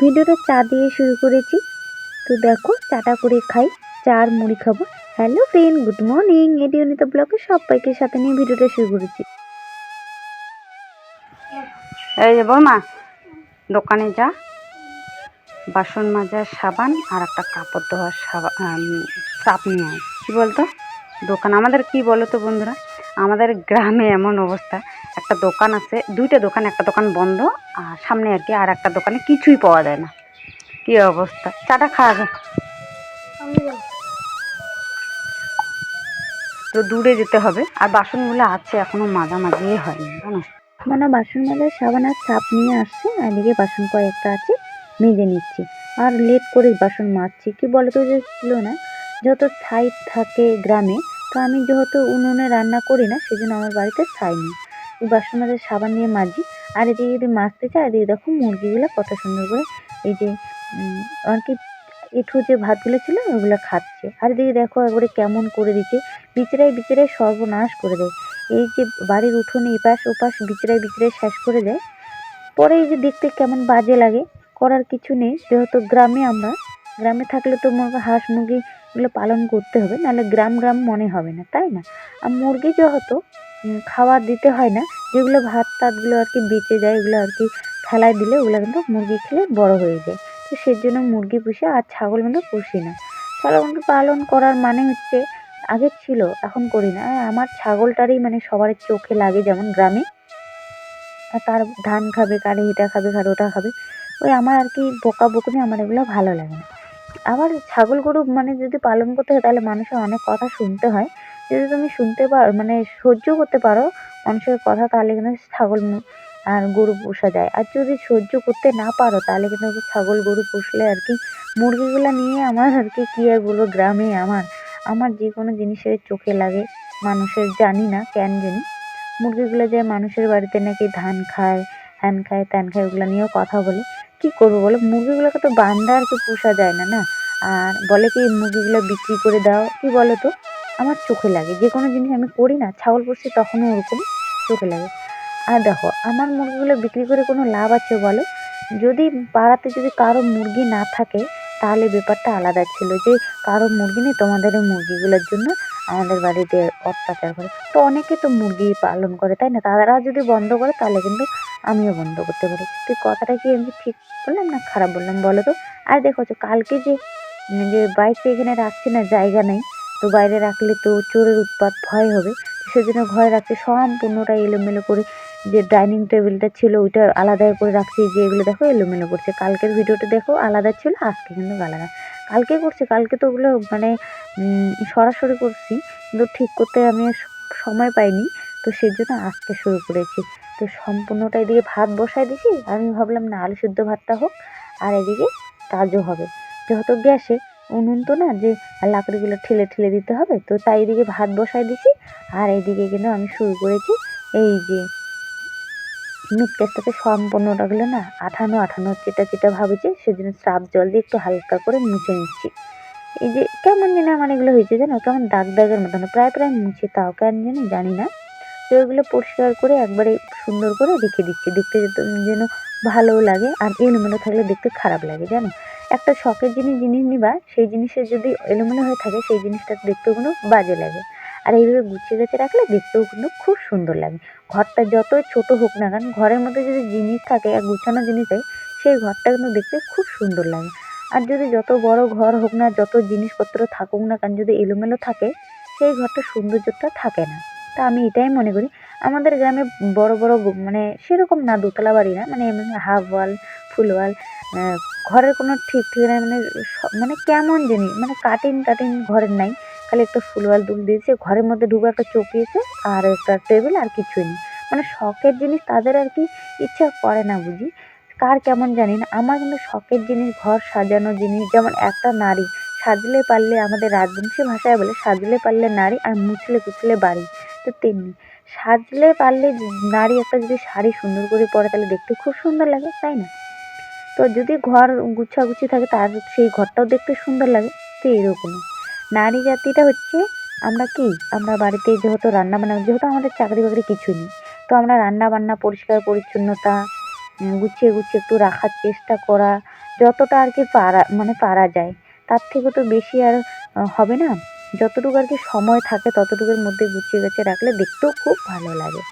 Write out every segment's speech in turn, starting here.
ভিডিওটা চা দিয়ে শুরু করেছি। তো দেখো, চাটা করে খাই, চা আর মুড়ি খাব। হ্যালো ফ্রেন্ড গুড মর্নিং এটি অনিতা ব্লগে সবাইকে সাথে নিয়ে ভিডিওটা শুরু করেছি। এই যে বৌমা, দোকানে যা। বাসন মাজার সাবান আর একটা কাপড় ধোয়ার সাবান সাপ নিয়ে আয়। কী বলতো? দোকান আমাদের কি বলো তো বন্ধুরা? আমাদের গ্রামে এমন অবস্থা। একটা দোকান আছে, দুইটা দোকান, একটা দোকান বন্ধ, আর সামনে আর কি, আর একটা দোকানে কিছুই পাওয়া যায় না। কী অবস্থা? চাটা খাওয়া যায় তো দূরে যেতে হবে, আর বাসনগুলো আছে, এখনও মাঝামাঝি হয়নি, জানো? মানে বাসন সাবান আর সাপ নিয়ে আসছে, আর এদিকে বাসন কয়েকটা আছে, মেজে নিচ্ছি। আর লেট করে বাসন মাজছি, কি বলতো যে ছিল না? যত ছাই থাকে গ্রামে, তো আমি যেহেতু উনুনে রান্না করি না, সেজন্য আমার বাড়িতে ছাই নেই। এই বাসন মাজার সাবান নিয়ে মাজি। আর এদিকে যদি মাজতে চাই এদিকে দেখো মুরগিগুলো কত সুন্দর করে এই যে আর কি এঁঠো যে ভাতগুলো ছিল, ওগুলো খাচ্ছে। আর এদিকে দেখো একবারে কেমন করে দিচ্ছে। বিচড়াই বিচড়াই সর্বনাশ করে দেয়। এই যে বাড়ির উঠোনে এপাশ ওপাশ বিচড়াই বিচড়াই শেষ করে দেয়। পরে এই যে দেখতে কেমন বাজে লাগে, করার কিছু নেই। যেহেতু গ্রামে আমরা, গ্রামে থাকলে তো মুরগি হাঁস মুরগি এগুলো পালন করতে হবে, নাহলে গ্রাম গ্রাম মনে হবে না, তাই না? আর মুরগি যেহেতু খাবার দিতে হয় না। যেগুলো ভাত টাতগুলো আর কি বেঁচে যায় ওগুলো আর কি ফেলায় দিলে ওগুলো কিন্তু মুরগি খেলে বড় হয়ে যায়। তো সেই জন্য মুরগি পুষি আর ছাগল কিন্তু পুষি না। ছাগল কিন্তু পালন করার মানে হচ্ছে, আগে ছিল, এখন করি না। আমার ছাগলটারই মানে সবার চোখে লাগে যেমন গ্রামে। আর তার ধান খাবে, কারে এটা খাবে, কারে ওটা খাবে। ওই আমার আর কি বকা বকুনি আমার এগুলো ভালো লাগে না। আবার ছাগল গরু মানে যদি পালন করতে হয়, তাহলে মানুষের অনেক কথা শুনতে হয়। যদি তুমি শুনতে পারো মানে সহ্য করতে পারো, মানুষের কথা, তাহলে কিন্তু ছাগল আর গরু পোষা যায়। আর যদি সহ্য করতে না পারো, তাহলে কিন্তু ছাগল, গরু পুষলে আর কি মুরগিগুলো নিয়ে আমার আর কি, কী আর বলব, গ্রামে আমার। আমার যে কোনো জিনিসের চোখে লাগে, মানুষের জানি না, কেন জানি। মুরগিগুলো যে মানুষের বাড়িতে নাকি ধান খায় হ্যান খায় ত্যান খায়, ওগুলো নিয়েও কথা বলে। কি করব বলো? মুরগিগুলোকে তো বান্ধা আর কি পোষা যায় না না? আর বলে কি, মুরগিগুলো বিক্রি করে দাও। কি বলো তো? আমার চোখে লাগে। যে কোনো জিনিস আমি করি না ছাগল পুষি তখনও ওরকম চোখে লাগে। আর দেখো, আমার মুরগিগুলো বিক্রি করে কোনো লাভ আছে বলো? যদি পাড়াতে যদি কারও মুরগি না থাকে, তাহলে ব্যাপারটা আলাদা ছিল যে কারও মুরগি নেই তোমাদের এই মুরগিগুলোর জন্য আমাদের বাড়িতে অত্যাচার করে। তো অনেকে তো মুরগি পালন করে, তাই না? তারা যদি বন্ধ করে, তাহলে কিন্তু আমিও বন্ধ করতে পারি। তো কথাটা কি আমি ঠিক বললাম না খারাপ বললাম বলো তো? আর দেখো কালকে যে যে বাইকটা এখানে রাখছি না, জায়গা নেই। তো বাইরে রাখলে তো চোরের উৎপাত ভয় হবে। সেজন্য ঘরে রাখছি সম্পূর্ণটা এলোমেলো করে যে ডাইনিং টেবিলটা ছিল ওইটা আলাদা করে রাখছি, যে এগুলো দেখো এলোমেলো করছে। কালকের ভিডিওটা দেখো আলাদা ছিল, আজকে কিন্তু আলাদা। কালকে করছে, কালকে তো ওগুলো মানে সরাসরি করছি, কিন্তু ঠিক করতে আমি সময় পাইনি। তো সেই জন্য আজকে শুরু করেছি। তো সম্পূর্ণটা এদিকে ভাত বসাই দিছি আমি ভাবলাম না আলু সিদ্ধ ভাতটা হোক, আর এদিকে কাজও হবে। যেহেতু গ্যাসে উনুন তো না, যে লাকড়িগুলো ঠেলে ঠেলে দিতে হবে, তো তাই এদিকে ভাত বসাই দিছি, আর এদিকে কিন্তু আমি শুরু করেছি এই যে মিট কেসটাতে সম্পূর্ণটাগুলো না আঠানো আঠানো, চিটা চিটা ভাবেছে, সেজন্য সার্ফ জল দিয়ে একটু হালকা করে মুছে নিচ্ছি। এই যে কেমন যেন আমার এগুলো হয়েছে জানো, কেমন দাগ দাগের মতন, প্রায় প্রায় মুছে তাও কেন জানি জানি না। তো এগুলো পরিষ্কার করে একবারে সুন্দর করে রেখে দিচ্ছি, দেখতে যেন ভালোও লাগে আর এলোমেলো থাকলে দেখতে খারাপ লাগে, জানো? একটা শখের জিনিস জিনিস নিবা, সেই জিনিসের যদি এলোমেলো হয়ে থাকে, সেই জিনিসটা দেখতেও কিন্তু বাজে লাগে। আর এইভাবে গুছিয়ে গেছে রাখলে দেখতেও কিন্তু খুব সুন্দর লাগে। ঘরটা যতই ছোট হোক না কেন, ঘরের মধ্যে যদি জিনিস থাকে, এক গুছানো জিনিস হয়, সেই ঘরটা কিন্তু দেখতে খুব সুন্দর লাগে। আর যদি যত বড় ঘর হোক না, যত জিনিসপত্র থাকুক না কেন, যদি এলোমেলো থাকে, সেই ঘরটার সৌন্দর্যটা থাকে না। তা আমি এটাই মনে করি। আমাদের গ্রামে বড় বড় মানে সেরকম না, দোতলা বাড়ি না মানে এমনি হাফ ওয়াল ফুল ওয়াল ঘরের কোনো ঠিক ঠিক ঠিকানা মানে মানে কেমন জিনিস মানে কাটিং টাটিং ঘরের নাই, খালি একটা ফুল ওয়াল তুল দিয়েছে, ঘরের মধ্যে ঢুকে একটা চকিয়েছে আর একটা টেবিল আর কিছুই নেই। মানে শখের জিনিস তাদের আর কি ইচ্ছা করে না বুঝি। কার কেমন জানি না, আমার কিন্তু শখের জিনিস, ঘর সাজানো জিনিস, যেমন একটা নারী, সাজলে পারলে আমাদের রাজবংশী ভাষায় বলে, সাজলে পারলে নারী, আর মুছলে কুছলে বাড়ি। তো তেমনি। সাজলে পারলে নারী একটা যদি শাড়ি সুন্দর করে পরে তাহলে দেখতে খুব সুন্দর লাগে, তাই না? তো যদি ঘর গুছাগুছি থাকে তার সেই ঘরটাও দেখতে সুন্দর লাগে, তো এরকমই। নারী জাতিটা হচ্ছে আমরা কি? আমরা বাড়িতে যেহেতু রান্না বান্না, যেহেতু আমাদের চাকরি বাকরি কিছু নেই, তো আমরা রান্না বান্না, পরিষ্কার, পরিচ্ছন্নতা গুছিয়ে গুছিয়ে একটু রাখার চেষ্টা করা, যতটা আর কি পারা মানে পারা যায়, তার থেকে তো বেশি আর হবে না? যতটুকু আর কি সময় থাকে ততটুকুর মধ্যে গুছিয়ে গুছিয়ে রাখলে দেখতেও খুব ভালো লাগে।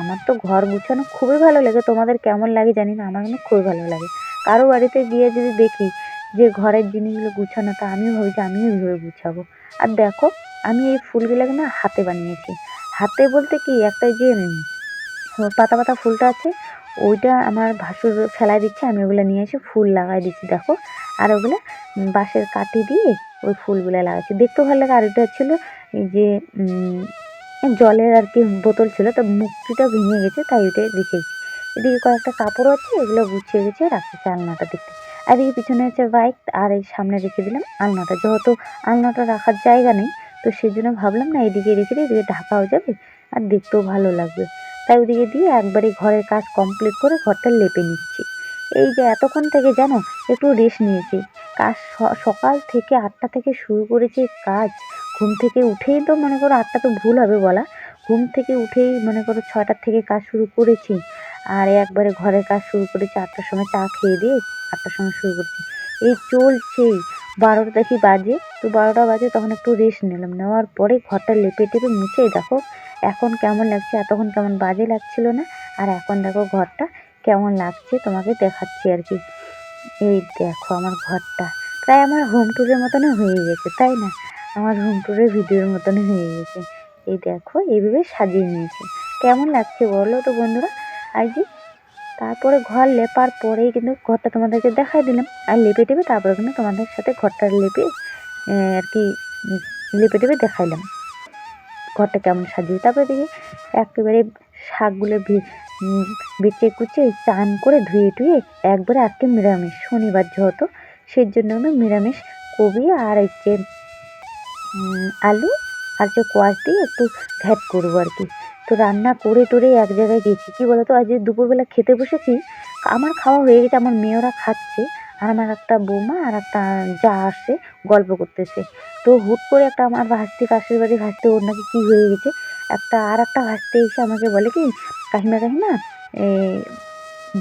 আমার তো ঘর গুছানো খুবই ভালো লাগে। তোমাদের কেমন লাগে জানি না, আমার কিন্তু খুবই ভালো লাগে। কারও বাড়িতে গিয়ে যদি দেখি যে ঘরের জিনিসগুলো গুছানো, তা আমিও ভাবি যে আমিও এইভাবে গুছাবো। আর দেখো, আমি এই ফুলগুলোকে না হাতে বানিয়েছি। হাতে বলতে কি একটা যে পাতা পাতা ফুলটা আছে ওইটা আমার ভাসুর ফেলাই দিচ্ছে, আমি ওগুলো নিয়ে এসে ফুল লাগাই দিচ্ছি, দেখো। আর ওগুলো বাঁশের কাঠি দিয়ে ওই ফুলগুলো লাগাচ্ছি। দেখতেও ভালো লাগে। আর ওইটা ছিল এই যে জলের আর কি বোতল ছিল, তো মুক্তিটা ভেঙে গেছে, তাই ওইটাই রেখেছি। এদিকে কয়েকটা কাপড় আছে, এগুলো গুছিয়ে গুছিয়ে রাখতেছি আলনাটা দেখতে। আর এদিকে পিছনে আছে বাইক, আর এই সামনে রেখে দিলাম আলনাটা। যেহেতু আলনাটা রাখার জায়গা নেই, তো সেই জন্য ভাবলাম না, এদিকে রেখে দিই, এদিকে ঢাকাও যাবে, আর দেখতেও ভালো লাগবে। তাই ওদিকে দিয়ে একবারে ঘরের কাজ কমপ্লিট করে ঘরটা লেপে নিচ্ছি। এই যে এতক্ষণ থেকে জানো, একটু রেস্ট নিয়েছি। কাজ সকাল থেকে আটটা থেকে শুরু করেছি কাজ, ঘুম থেকে উঠেই তো মনে করো আটটা তো ভুল হবে বলা। ঘুম থেকে উঠেই মনে করো ছয়টার থেকে কাজ শুরু করেছি। আর একবারে ঘরের কাজ শুরু করেছি আটটার সময় চা খেয়ে দিয়ে আটটার সময় শুরু করেছি। এই চলছেই। বারোটা দেখি বাজে। তো বারোটা বাজে তখন একটু রেস্ট নিলাম। নেওয়ার পরে ঘরটা লেপে টেপে মুছে দেখো এখন কেমন লাগছে? এতক্ষণ কেমন বাজে লাগছিল না? আর এখন দেখো ঘরটা কেমন লাগছে? তোমাকে দেখাচ্ছি আর কি। এই দেখো আমার ঘরটা। প্রায় আমার হোম ট্যুরের মতনই হয়ে গেছে, তাই না? আমার হোম ট্যুরের ভিডিওর মতনই হয়ে গেছে। এই দেখো, এইভাবে সাজিয়ে নিয়েছি। কেমন লাগছে বলো তো বন্ধুরা? আর যে তারপরে ঘর লেপার পরেই কিন্তু ঘরটা তোমাদেরকে দেখাই দিলাম। আর লেপে টেপে তারপরে কিন্তু তোমাদের সাথে ঘরটা লেপে আর কি লেপে টেপে দেখাইলাম। ঘরটা কেমন সাজিয়ে তারপরে দেখি একেবারে শাকগুলো বেচে কুচে চান করে ধুয়ে টুয়ে একবারে আজকে নিরামিষ। শনিবার যেহেতু সেই জন্য আমি নিরামিষ কবি আর হচ্ছে উম, আলু আর হচ্ছে কোয়াশ দিয়ে একটু ঘ্যাট করব আর কি। তো রান্না করে টোরে এক জায়গায় গেছি। কী বলতো আজ যে দুপুরবেলা খেতে বসেছি আমার খাওয়া হয়ে গেছে আমার মেয়েরা খাচ্ছে। আর আমার একটা বৌমা আর একটা যা আসছে গল্প করতেছে। তো হুট করে একটা আমার ভাস্তি পাশের বাড়ি ভাস্তি ওর নাকি কী হয়ে গেছে, একটা আর একটা ভাস্তি এসে আমাকে বলে কি কাকিমা এই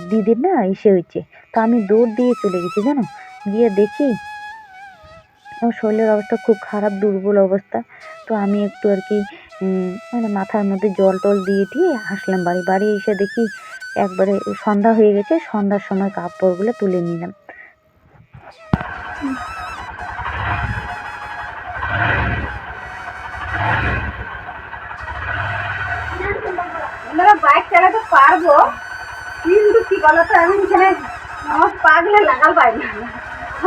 দিদির না এসে হয়েছে। তো আমি দৌড় দিয়ে চলে গেছি, জানো? গিয়ে দেখি আমার শরীরের অবস্থা খুব খারাপ, দুর্বল অবস্থা। তো আমি একটু আর কি মানে মাথার মধ্যে জল টল দিয়ে দিয়ে আসলাম বাড়ি। বাড়ি এসে দেখি একবারে সন্ধ্যা হয়ে গেছে, সন্ধ্যার সময় কাপড়গুলো তুলে নিলাম। আমরা বাইক চালাতে পারব, কিন্তু কি বলতো, আমি এখানে আমার পা গুলো লাগাল পাই না।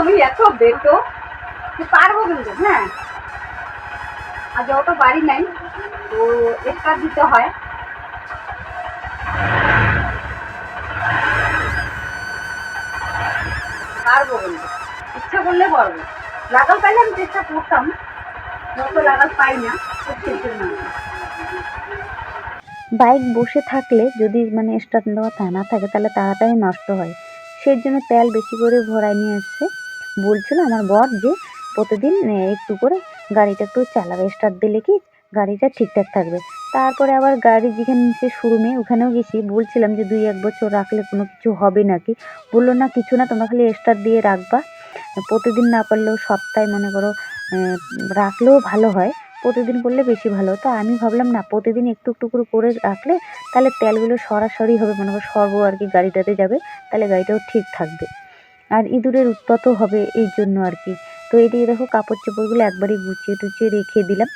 আমি এত বেটো পারব কিন্তু হ্যাঁ। আর যত বাড়ি নাই, তো স্টার দিতে হয়। পারব কিন্তু। ইচ্ছা করলে পারব লাগাল পাইলে আমি চেষ্টা করতাম যত লাগাল পাই না বাইক বসে থাকলে যদি মানে স্টার্ট দেওয়া তা না থাকে, তাহলে তাড়াতাড়ি নষ্ট হয়। সেই জন্য তেল বেশি করে ভরায় নিয়ে এসছে। বলছিল আমার বর যে, প্রতিদিন একটু করে গাড়িটা একটু চালাবে, স্টার্ট দিলে কি গাড়িটা ঠিকঠাক থাকবে? তারপরে আবার গাড়ি যেখানে নিচে শোরুমে ওখানেও গেছি। বলছিলাম যে, দুই, এক বছর রাখলে কোনো কিছু হবে নাকি? বলল, না, কিছু না, তোমরা খালি স্টার্ট দিয়ে রাখবা। প্রতিদিন না পারলেও সপ্তাহে মনে করো রাখলেও ভালো হয়। প্রতিদিন করলে বেশি ভালো তো আমি ভাবলাম, না, প্রতিদিন একটু একটু করে করে রাখলে তাহলে তেলগুলো সরাসরি হবে। মনে করো, সর্ব আর কি গাড়িটাতে যাবে, তাহলে গাড়িটাও ঠিক থাকবে। আর ইঁদুরের উৎপাতও হবে এই জন্য আর কি। তো এদিকে দেখো কাপড় চোপড়গুলো একবারই গুছিয়ে টুচিয়ে রেখে দিলাম।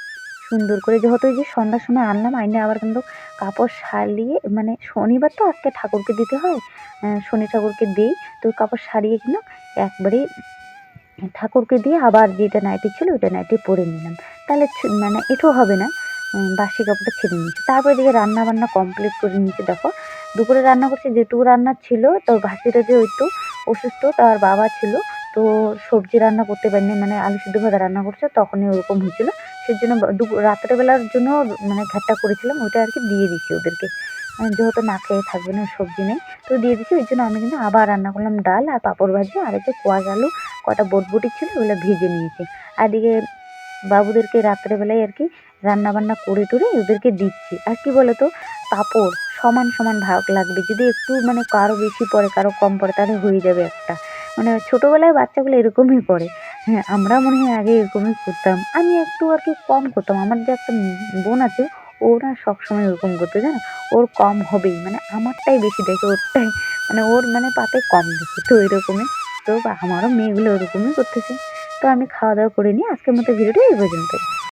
সুন্দর করে যেহেতু এই যে সন্ধ্যার সময় আনলাম, আইনে আবার কিন্তু কাপড় সারিয়ে মানে শনিবার তো আজকে ঠাকুরকে দিতে হয় শনি ঠাকুরকে দিই, তো কাপড় সারিয়ে কিন্তু একবারেই ঠাকুরকে দিয়ে আবার যেটা নাইটি ছিল ওইটা নাইটি পরে নিলাম। তাহলে মানে এটাও হবে না বাসি কাপড়টা ছেড়ে নিয়েছি। তারপরে দিকে রান্না বান্না কমপ্লিট করে নিয়েছি, দেখো, দুপুরে রান্না করছি যেটুকু রান্না ছিল, তো ভাসিটা যে একটু অসুস্থ, তার বাবা ছিল, তো সবজি রান্না করতে পারিনি মানে আলু সিদ্ধ ভাজা রান্না করছে, তখনই ওরকম হয়েছিল। সেই জন্য দুপুর রাত্রেবেলার জন্য মানে ঘাটটা করেছিলাম, ওইটা আর কি দিয়ে দিছি ওদেরকে। যেহেতু না খেয়ে থাকবে না, সবজি নেই, তো দিয়ে দিচ্ছি ওই জন্য আমি কিন্তু আবার রান্না করলাম ডাল আর পাঁপড় ভাজি আর হচ্ছে কোয়াশ আলু, কটা বটবটি ছিল, ওগুলো ভেজে নিয়েছি। আর এদিকে বাবুদেরকে রাত্রেবেলায় আর কি রান্না বান্না করে টরে ওদেরকে দিচ্ছি। আর কি বলতো, পাঁপড় সমান সমান ভাগ লাগবে। যদি একটু মানে কারও বেশি পড়ে, কারও কম পড়ে, তাহলে হয়ে যাবে একটা। মানে ছোটোবেলায় বাচ্চাগুলো এরকমই করে। হ্যাঁ আমরা মনে হয় আগে এরকমই করতাম। আমি একটু আর কি কম করতাম। আমার যে একটা বোন আছে ও না সবসময় ওরকম করতো, জানো? ওর কম হবেই। মানে আমারটাই বেশি দেখে, ওরটাই মানে ওর মানে পাতে কম দেখে। তো এরকমই। তো আমারও মেয়েগুলো ওরকমই করতেছে। তো আমি খাওয়া দাওয়া করে নিই আজকের মতো ভিডিওটা এই পর্যন্তই।